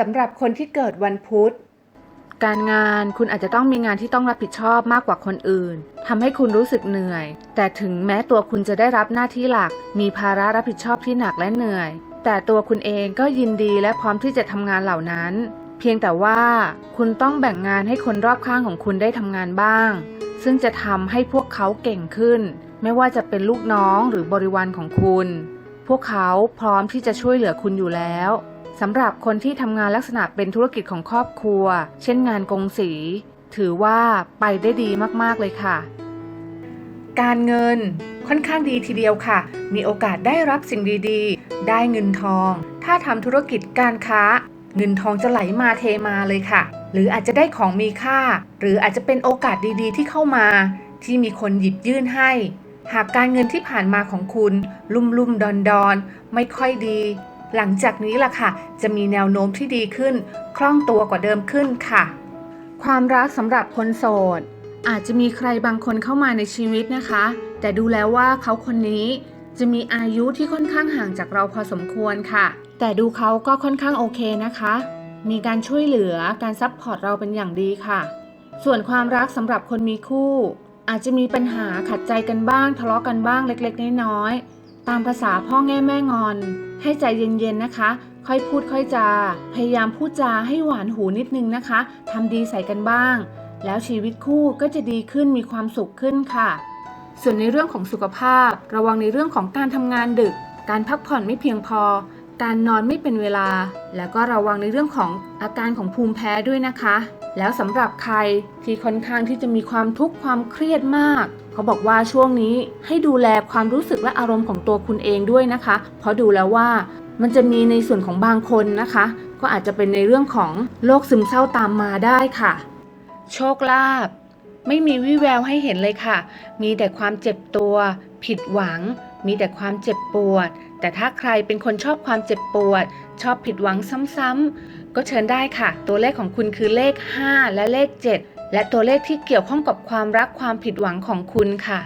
สำหรับคนที่เกิดวันพุธ การงานคุณอาจจะต้องมีงานที่ต้องรับผิดชอบมากกว่าคนอื่นทำให้คุณรู้สึกเหนื่อย แต่ถึงแม้ตัวคุณจะได้รับหน้าที่หลัก มีภาระรับผิดชอบที่หนักและเหนื่อย แต่ตัวคุณเองก็ยินดีและพร้อมที่จะทำงานเหล่านั้น เพียงแต่ว่าคุณต้องแบ่งงานให้คนรอบข้างของคุณได้ทำงานบ้าง ซึ่งจะทำให้พวกเขาเก่งขึ้น ไม่ว่าจะเป็นลูกน้องหรือบริวารของคุณ พวกเขาพร้อมที่จะช่วยเหลือคุณอยู่แล้ว สำหรับคนที่ทำงานลักษณะเป็นธุรกิจของครอบครัว เช่นงานกงสี ถือว่าไปได้ดีมากๆเลยค่ะ การเงินค่อนข้างดีทีเดียวค่ะ มีโอกาสได้รับสิ่งดีๆ ได้เงินทอง ถ้าทำธุรกิจการค้า เงินทองจะไหลมาเทมาเลยค่ะ หรืออาจจะได้ของมีค่า หรืออาจจะเป็นโอกาสดีๆ ที่เข้ามา ที่มีคนหยิบยื่นให้ หากการเงินที่ผ่านมาของคุณ ลุ่มลุ่มดอนดอนๆไม่ค่อยดี หลังจากนี้ล่ะค่ะ จะมีแนวโน้มที่ดีขึ้น คล่องตัวกว่าเดิมขึ้นค่ะ ความรักสำหรับคนโสด อาจจะมีใครบางคนเข้ามาในชีวิตนะคะ แต่ดูแล้วว่าเขาคนนี้จะมีอายุที่ค่อนข้างห่างจากเราพอสมควรค่ะ แต่ดูเขาก็ค่อนข้างโอเคนะคะ มีการช่วยเหลือการซัพพอร์ตเราเป็นอย่างดีค่ะ ส่วนความรักสำหรับคนมีคู่ อาจจะมีปัญหาขัดใจกันบ้างทะเลาะกันบ้างเล็กๆน้อยๆ ตามภาษาพ่อแง่แม่งอน ให้ใจเย็นๆนะคะ ค่อยพูดค่อยจา พยายามพูดจาให้หวานหูนิดนึงนะคะทำดีใส่กันบ้าง แล้วชีวิตคู่ก็จะดีขึ้นมีความสุขขึ้นค่ะ ส่วนในเรื่องของสุขภาพ ระวังในเรื่องของการทำงานดึก การพักผ่อนไม่เพียงพอ การนอนไม่เป็นเวลา แล้วก็ระวังในเรื่องของอาการของภูมิแพ้ด้วยนะคะ แล้วสำหรับใครที่ค่อนข้างที่จะมีความทุกข์ความเครียดมาก เขาบอกว่าช่วงนี้ให้ดูแลความรู้สึกและอารมณ์ของตัวคุณเองด้วยนะคะ เพราะดูแล้วว่ามันจะมีในส่วนของบางคนนะคะ ก็อาจจะเป็นในเรื่องของโรคซึมเศร้าตามมาได้ค่ะ โชคลาภไม่มีวี่แววให้เห็นเลยค่ะ มีแต่ความเจ็บตัว ผิดหวัง มีแต่ความเจ็บปวด แต่ถ้าใครเป็นคนชอบความเจ็บปวด ชอบผิดหวังซ้ำๆก็เชิญได้ค่ะ ตัวเลขของคุณคือเลข 5 และเลข 7 และตัวเลขที่เกี่ยวข้องกับความรักความผิดหวังของคุณค่ะ